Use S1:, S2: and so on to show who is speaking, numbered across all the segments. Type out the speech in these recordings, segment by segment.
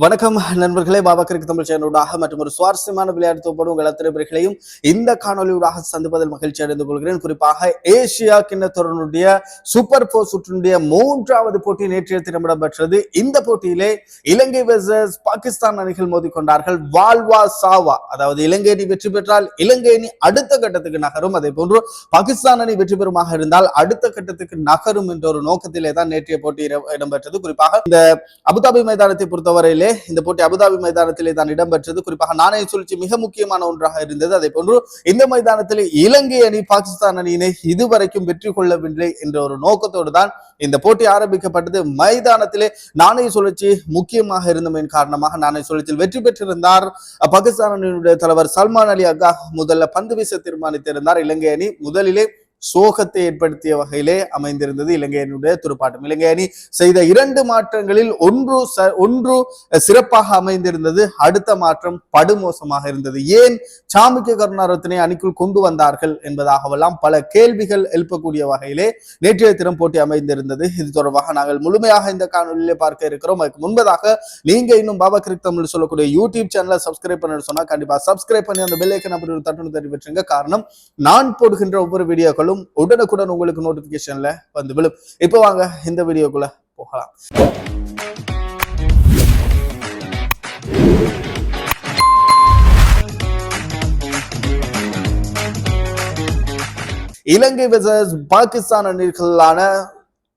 S1: வணக்கம் நண்பர்களே பாபா கிரிக்கெட் தமிழ் சேனலூடாக மற்றும் ஒரு சுவாரஸ்யமான விளையாட்டு தொகுப்போடு உங்கள் அத்தனை இந்த காணொலியூடாக சந்திப்பதில் மகிழ்ச்சி அடைந்து கொள்கிறேன். குறிப்பாக ஏசியா கிண்ணத்தொடருடைய சூப்பர் போர் சுற்றினுடைய மூன்றாவது போட்டி நேற்றைய தினம் இடம்பெற்றது. இந்த போட்டியிலே இலங்கை வெர்சஸ் பாகிஸ்தான் அணிகள் மோதிக்கொண்டார்கள். வால்வா சாவா அதாவது இலங்கை அணி வெற்றி பெற்றால் இலங்கை அணி அடுத்த கட்டத்துக்கு நகரும். அதே போன்று பாகிஸ்தான் அணி வெற்றி பெறுமாக இருந்தால் அடுத்த கட்டத்துக்கு நகரும் என்ற ஒரு நோக்கத்திலே தான் நேற்றைய போட்டி இடம்பெற்றது. குறிப்பாக இந்த அபுதாபி மைதானத்தை பொறுத்தவரையில் இந்த போட்டி அபுதாபி மைதானத்திலே தான் இடம்பெற்றது. குறிப்பாக நாணய சுழற்சி மிக முக்கியமான ஒன்றாக இருந்தது. அதே போன்று இந்த மைதானத்தில் இலங்கை அணி பாகிஸ்தான் அணியினை இதுவரைக்கும் வெற்றி கொள்ளவில்லை என்ற ஒரு நோக்கத்தோடு தான் இந்த போட்டி ஆரம்பிக்கப்பட்டது. மைதானத்திலே நாணய சுழற்சி முக்கியமாக இருந்தமையின் காரணமாக நாணய சுழற்சியில் வெற்றி பெற்றிருந்தார். பாகிஸ்தான் அணியினுடைய தலைவர் சல்மான் அலி அகா முதல்ல பந்து வீச தீர்மானித்திருந்தார். இலங்கை அணி முதலிலே சோகத்தை ஏற்படுத்திய வகையிலே அமைந்திருந்தது இலங்கை அணியுடைய துடுப்பாட்டம். இலங்கை அணி செய்த இரண்டு மாற்றங்களில் ஒன்று ச- ஒன்று சிறப்பாக அமைந்திருந்தது அடுத்த மாற்றம் படுமோசமாக இருந்தது. ஏன் சாமிக்க கருணாரத்தினை அணிக்குள் கொண்டு வந்தார்கள் என்பதாகவெல்லாம் பல கேள்விகள் எழுப்பக்கூடிய வகையிலே நேற்றைய தினம் போட்டி அமைந்திருந்தது. இது தொடர்பாக நாங்கள் முழுமையாக இந்த காணொலியிலே பார்க்க இருக்கிறோம். அதுக்கு முன்பதாக நீங்க இன்னும் பாபா கிரிக் தமிழ் சொல்லக்கூடிய யூடியூப் சேனலை சப்ஸ்கிரைப் பண்ண சொன்னா கண்டிப்பா சப்ஸ்கிரைப் பண்ணி அந்த பெல்லைக்கன் அப்படி ஒரு தட்டுன்னு தட்டி காரணம் நான் போடுகின்ற ஒவ்வொரு வீடியோக்களும் உடனுக்குடன் உங்களுக்கு நோட்டிபிகேஷன்ல வந்து விழும். இப்போ வாங்க இந்த வீடியோக்குள்ள போகலாம். இலங்கை வெர்சஸ் பாகிஸ்தான் அணிகளான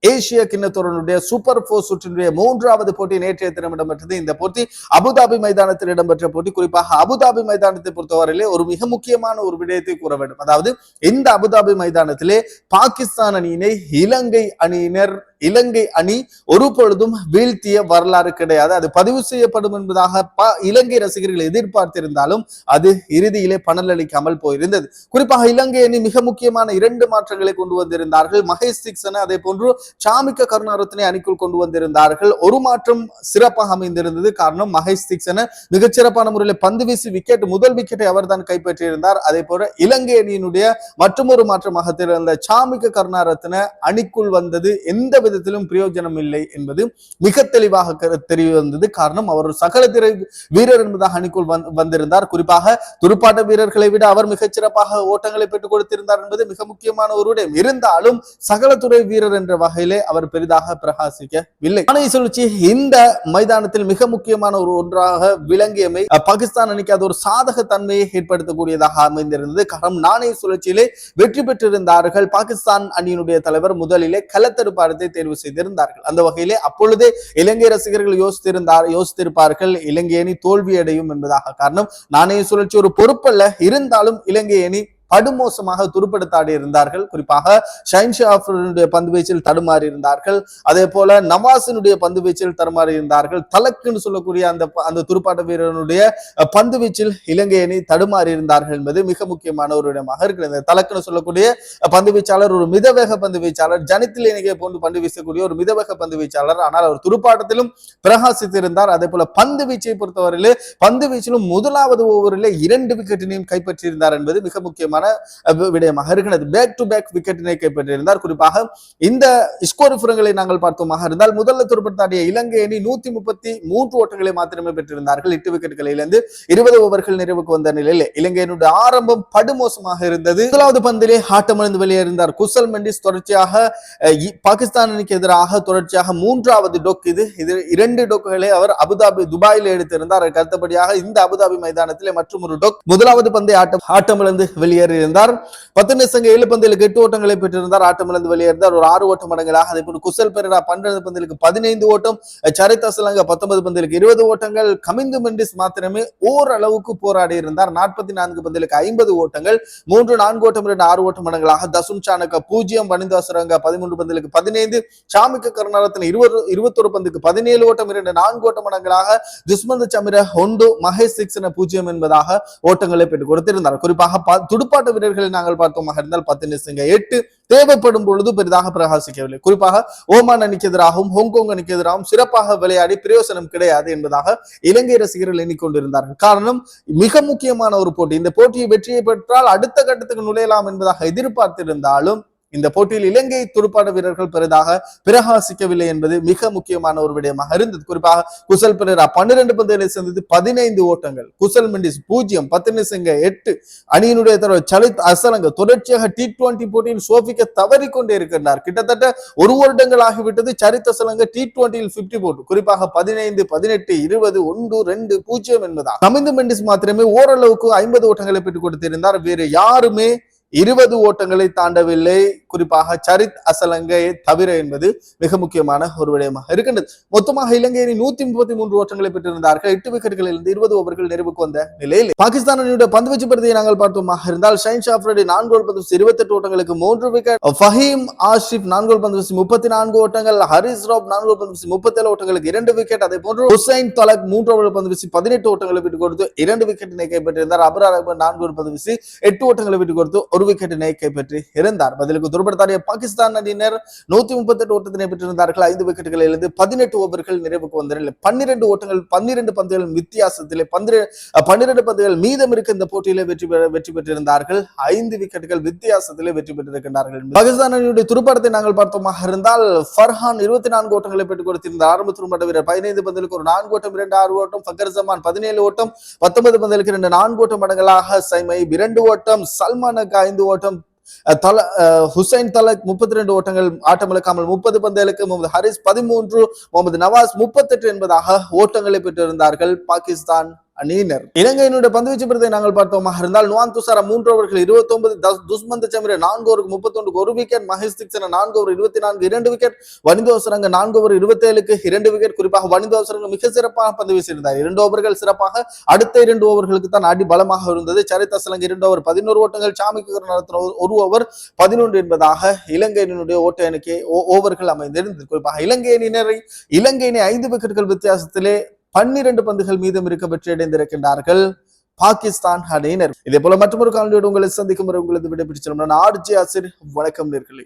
S1: ஏசிய கிண்ணத்தொடருடைய சூப்பர் போர் சுற்றினுடைய மூன்றாவது போட்டி நேற்றைய தினம் இடம்பெற்றது. இந்த போட்டி அபுதாபி மைதானத்தில் இடம்பெற்ற போட்டி. குறிப்பாக அபுதாபி மைதானத்தை பொறுத்தவரையிலே ஒரு மிக முக்கியமான ஒரு விடயத்தை கூற வேண்டும். அதாவது இந்த அபுதாபி மைதானத்திலே பாகிஸ்தான் அணியினை இலங்கை அணியினர் இலங்கை அணி ஒரு பொழுதும் வீழ்த்திய வரலாறு கிடையாது. அது பதிவு செய்யப்படும் என்பதாக இலங்கை ரசிகர்கள் எதிர்பார்த்திருந்தாலும் அது இறுதியிலே பணலளிக்காமல் போயிருந்தது. குறிப்பாக இலங்கை அணி மிக முக்கியமான இரண்டு மாற்றங்களை கொண்டு வந்திருந்தார்கள். மகேஷ் சிக்சனை அதே போன்று சாமிக்க கருணாரத்தினை அணிக்குள் கொண்டு வந்திருந்தார்கள். ஒரு மாற்றம் சிறப்பாக அமைந்திருந்தது. காரணம் மகேஷ் சிக்சனை மிகச்சிறப்பான முறையில் பந்து வீசி விக்கெட் முதல் விக்கெட்டை அவர்தான் கைப்பற்றியிருந்தார். அதே போல இலங்கை அணியினுடைய மற்றொரு மாற்றமாக திறந்த சாமிக்க கருணாரத்ன அணிக்குள் வந்தது. எந்த விதத்திலும் பிரயோஜனம் இல்லை என்பது மிக தெளிவாக தெரிய வந்தது காரணம். அவர் ஒரு சகல திரை வீரர் என்பதாக அணிக்குள் வந்திருந்தார். குறிப்பாக துடுப்பாட்ட வீரர்களை விட அவர் மிகச் சிறப்பாக ஓட்டங்களை பெற்றுக் கொடுத்திருந்தார் என்பது மிக முக்கியமான ஒரு விடயம். இருந்தாலும் சகல துறை வீரர் என்ற வகையிலே அவர் பெரிதாக பிரகாசிக்கவில்லை. ஆணைய சுழற்சி இந்த மைதானத்தில் மிக முக்கியமான ஒரு ஒன்றாக விளங்கியமை பாகிஸ்தான் அணிக்கு அது ஒரு சாதக தன்மையை ஏற்படுத்தக்கூடியதாக அமைந்திருந்தது. காரணம் நாணய சுழற்சியிலே வெற்றி பெற்றிருந்தார்கள் பாகிஸ்தான் அணியினுடைய தலைவர் முதலிலே களத்தடுப்பாரத்தை தேர்வு செய்திருந்தார்கள். அந்த வகையிலே அப்பொழுதே இலங்கை ரசிகர்கள் யோசித்திருந்தார் யோசித்திருப்பார்கள். இலங்கை அணி தோல்வி அடையும் என்பதாக காரணம் நாணய சுழற்சி ஒரு பொறுப்பல்ல இருந்தாலும் இலங்கை அணி படுமோசமாக துருப்படுத்தாடி இருந்தார்கள். குறிப்பாக ஷைன் ஷாஃபருடைய பந்து வீச்சில் தடுமாறி இருந்தார்கள். அதே போல நவாசினுடைய பந்து வீச்சில் தடுமாறி இருந்தார்கள். தலக்குன்னு சொல்லக்கூடிய அந்த அந்த துடுப்பாட்ட வீரனுடைய பந்து வீச்சில் இலங்கை அணி தடுமாறி இருந்தார்கள் என்பது மிக முக்கியமான ஒரு இடமாக இருக்கிறது. தலக்குன்னு சொல்லக்கூடிய பந்து வீச்சாளர் ஒரு மிதவேக பந்து வீச்சாளர் ஜனித்தில் இணைகை போன்று பந்து வீசக்கூடிய ஒரு மிதவேக பந்து வீச்சாளர். ஆனால் அவர் துடுப்பாட்டத்திலும் பிரகாசித்திருந்தார். அதே போல பந்து வீச்சை பொறுத்தவரையிலே பந்து வீச்சிலும் முதலாவது ஓவரிலே இரண்டு விக்கெட்டினையும் கைப்பற்றியிருந்தார் என்பது மிக முக்கியமான அஹ், விடயமாக இருக்கிறது பேக் டு பேக் விக்கெட்டினை கைப்பற்றியிருந்தார். குறிப்பாக இந்த ஸ்கோர் விவரங்களை நாங்கள் பார்த்தோமாக இருந்தால் முதல்ல துடுப்படுத்தாடிய இலங்கை அணி நூத்தி முப்பத்தி மூன்று ஓட்டங்களை மாத்திரமே பெற்றிருந்தார்கள். எட்டு விக்கெட்டுகளை இழந்து இருபது ஓவர்கள் நிறைவுக்கு வந்த நிலையில் இலங்கையினுடைய ஆரம்பம் படுமோசமாக இருந்தது. முதலாவது பந்திலே ஆட்டமிழந்து வெளியேறினார். குசல் மெண்டிஸ் தொடர்ச்சியாக அஹ், பாகிஸ்தான் அணிக்கு எதிராக தொடர்ச்சியாக மூன்றாவது டொக் இது. இது இரண்டு டொக்குகளை அவர் அபுதாபி துபாயில் எடுத்திருந்தார். அதற்கு அடுத்தபடியாக இந்த அபுதாபி மைதானத்திலே மற்றும் ஒரு டொக் முதலாவது பந்தை ஆட்டம் ஆட்டமிழந்து வெளியே வெளியேறியிருந்தார். பத்து நிமிஷங்க ஏழு பந்திலுக்கு எட்டு ஓட்டங்களை பெற்றிருந்தார். ஆட்டமிழந்து வெளியேறினார். ஒரு ஆறு ஓட்டம் மடங்களாக அதே போன்று குசல் பெரடா பன்னிரண்டு பந்திலுக்கு பதினைந்து ஓட்டம் சரித் அசலங்க பத்தொன்பது பந்திலுக்கு இருபது ஓட்டங்கள் கமிந்து மெண்டிஸ் மாத்திரமே ஓரளவுக்கு போராடி இருந்தார் நாற்பத்தி நான்கு பந்திலுக்கு ஐம்பது ஓட்டங்கள் மூன்று நான்கு ஓட்டம் இரண்டு ஆறு ஓட்டம் மடங்களாக தசுன் சாணக்க பூஜ்ஜியம் வனிதாசுரங்க பதிமூன்று பந்திலுக்கு பதினைந்து சாமிக்க கருணாரத்தின் இருபது இருபத்தொரு பந்துக்கு பதினேழு ஓட்டம் இரண்டு நான்கு ஓட்டம் மடங்களாக துஷ்மந்த சமிர ஹொண்டு மகேஷ் சிக்ஸன பூஜ்ஜியம் என்பதாக ஓட்டங்களை பெற்றுக் கொடுத்திருந்தார். குறிப்பாக துடுப்ப துடுப்பாட்ட வீரர்களை நாங்கள் பார்த்தோமாக இருந்தால் பத்து நிமிஷங்க எட்டு தேவைப்படும் பொழுது பெரிதாக பிரகாசிக்கவில்லை. குறிப்பாக ஓமான் அணிக்கு எதிராகவும் ஹாங்காங் அணிக்கு எதிராகவும் சிறப்பாக விளையாடி பிரயோசனம் கிடையாது என்பதாக இலங்கை ரசிகர்கள் எண்ணிக்கொண்டிருந்தார்கள். காரணம் மிக முக்கியமான ஒரு போட்டி. இந்த போட்டியை வெற்றியை பெற்றால் அடுத்த கட்டத்துக்கு நுழையலாம் என்பதாக எதிர்பார்த்திருந்தாலும் இந்த போட்டியில் இலங்கை துடுப்பாட்ட வீரர்கள் பெரிதாக பிரகாசிக்கவில்லை என்பது மிக முக்கியமான ஒரு விடயமாக இருந்தது. குறிப்பாக குசல் பெரேரா பன்னிரண்டு பந்துகளை சந்தித்து பதினைந்து ஓட்டங்கள். குசல் மெண்டிஸ் பூஜ்ஜியம் பத்தினி சிங்க எட்டு அணியினுடைய தலைவர் சலித் அசலங்க தொடர்ச்சியாக டி டுவெண்டி போட்டியில் சோபிக்க தவறிக்கொண்டே இருக்கின்றார். கிட்டத்தட்ட ஒரு வருடங்கள் ஆகிவிட்டது சரித் அசலங்க டி டுவெண்டியில் பிப்டி போட்டு. குறிப்பாக பதினைந்து பதினெட்டு இருபது ஒன்று ரெண்டு பூஜ்ஜியம் என்பதா கமிந்து மெண்டிஸ் மாத்திரமே ஓரளவுக்கு ஐம்பது ஓட்டங்களை பெற்றுக் கொடுத்திருந்தார். வேறு யாருமே இருபது ஓட்டங்களை தாண்டவில்லை. குறிப்பாக சரித் அசலங்கை தவிர என்பது மிக முக்கியமான ஒரு விடயமாக இருக்கின்றது. மொத்தமாக இலங்கை அணி நூத்தி முப்பத்தி மூன்று ஓட்டங்களை பெற்றிருந்தார்கள். எட்டு விக்கெட்டுகளில் இருந்து இருபது ஓவர்கள் நிறைவுக்கு வந்த நிலையில் பாகிஸ்தான் அணியுடைய பந்துவீச்சு பிரதியை நாங்கள் பார்த்தோமாக இருந்தால் ஷைன் ஷாஃப்ரடி நான்கு கோல் பந்து வீசி இருபத்தெட்டு ஓட்டங்களுக்கு மூன்று விக்கெட் ஃபஹீம் ஆஷிப் நான்கு கோல் பந்து முப்பத்தி நான்கு ஓட்டங்கள். ஹரிஸ் ராப் நான்கு கோல் பந்து முப்பத்தி ஏழு ஓட்டங்களுக்கு இரண்டு விக்கெட் அதே போன்று ஹுசைன் தலக் மூன்று ஓவர் பந்து வீசி பதினெட்டு ஓட்டங்களை விட்டு கொடுத்து இரண்டு விக்கெட்டினை கைப்பற்றியிருந்தார். அபரார் நான்கு ஓவர் பந்து வீசி எட்டு ஓட்டங்களை விட்டு கொடுத்து ஒரு ஒரு விக்கெட் விக்கெட்டினை பெற்று இருந்தார். பதிலுக்கு துருப்படுத்தாடிய பாகிஸ்தான் அணியினர் நூத்தி முப்பத்தி எட்டு ஓட்டத்தினை பெற்றிருந்தார்கள். ஐந்து விக்கெட்டுகளில் இருந்து பதினெட்டு ஓவர்கள் நிறைவுக்கு வந்த பன்னிரண்டு ஓட்டங்கள் பன்னிரண்டு பந்துகள் வித்தியாசத்திலே பன்னிரண்டு பந்துகள் மீதம் இருக்க இந்த போட்டியிலே வெற்றி பெற வெற்றி பெற்றிருந்தார்கள். ஐந்து விக்கெட்டுகள் வித்தியாசத்திலே வெற்றி பெற்றிருக்கின்றார்கள். பாகிஸ்தான் அணியுடைய துருப்படத்தை நாங்கள் பார்த்தோமாக இருந்தால் ஃபர்ஹான் இருபத்தி நான்கு ஓட்டங்களை பெற்றுக் கொடுத்திருந்த ஆரம்ப துருப்பாட்ட வீரர் பதினைந்து பந்துகளுக்கு ஒரு நான்கு ஓட்டம் இரண்டு ஆறு ஓட்டம் ஃபக்கர் ஜமான் பதினேழு ஓட்டம் பத்தொன்பது பந்துகளுக்கு இரண்டு நான்கு ஓட்டம் மடங்களாக சைமை இரண்டு ஓட்டம் சல்மானுக்கு ஐந்து ஓட்டம் தல ஹுசைன் தலக் முப்பத்தி ரெண்டு ஓட்டங்கள் ஆட்டமிழக்காமல் முப்பது பந்துகளுக்கு முகமது ஹரிஸ் பதிமூன்று முகமது நவாஸ் முப்பத்தெட்டு என்பதாக ஓட்டங்களை பெற்றிருந்தார்கள் பாகிஸ்தான். அணியினர் இலங்கையினுடைய பந்துவீச்சு பிரதை நாங்கள் பார்த்தோமாக இருந்தால் நுவான் துசாரா மூன்று ஓவர்கள் இருபத்தி ஒன்பது துஷ்மந்த சமிர நான்கு ஓவருக்கு முப்பத்தொன்று ஒரு விக்கெட் மகேஷ் திக்சன நான்கு ஓவர் இருபத்தி நான்கு இரண்டு விக்கெட் வனிதோசரங்க நான்கு ஓவர் இருபத்தி ஏழுக்கு இரண்டு விக்கெட் குறிப்பாக வனிதோசரங்க மிக சிறப்பாக பந்து வீசியிருந்தார். இரண்டு ஓவர்கள் சிறப்பாக அடுத்த இரண்டு ஓவர்களுக்கு தான் அடி பலமாக இருந்தது. சரிதா அசலங்க இரண்டு ஓவர் பதினோரு ஓட்டங்கள் சாமிக்கு நடத்தின ஒரு- ஒரு ஓவர் பதினொன்று என்பதாக இலங்கையினுடைய ஓட்ட எண்ணிக்கை ஓ- ஓவர்கள் அமைந்திருந்தது. குறிப்பாக இலங்கை அணியினரை இலங்கை அணி ஐந்து விக்கெட்டுகள் வித்தியாசத்திலே பன்னிரண்டு பந்துகள் மீதம் இருக்க வெற்றியடைந்திருக்கின்றார்கள் பாகிஸ்தான் அணியினர். இதே போல மற்றொரு காணொலியோடு உங்களை சந்திக்கும் வரை உங்களது விடைபெற்று ஆர்ஜி ஆசிர் வணக்கம் நேர்களே.